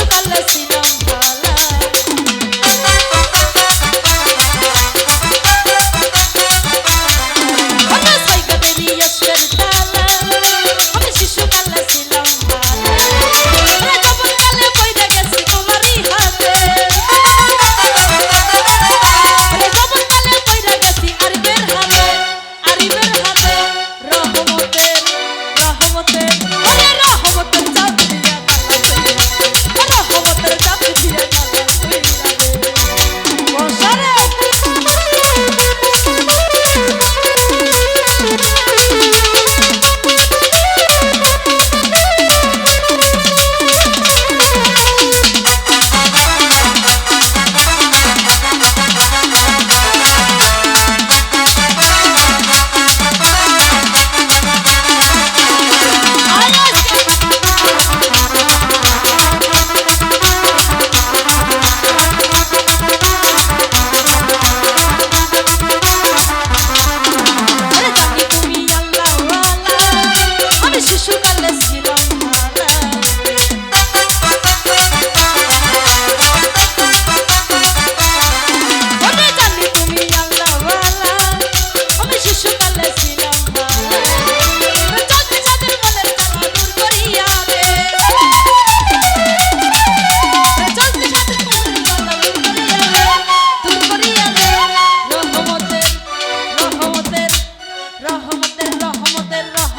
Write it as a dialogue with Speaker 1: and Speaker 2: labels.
Speaker 1: সুকালে ছিলাম। eterno.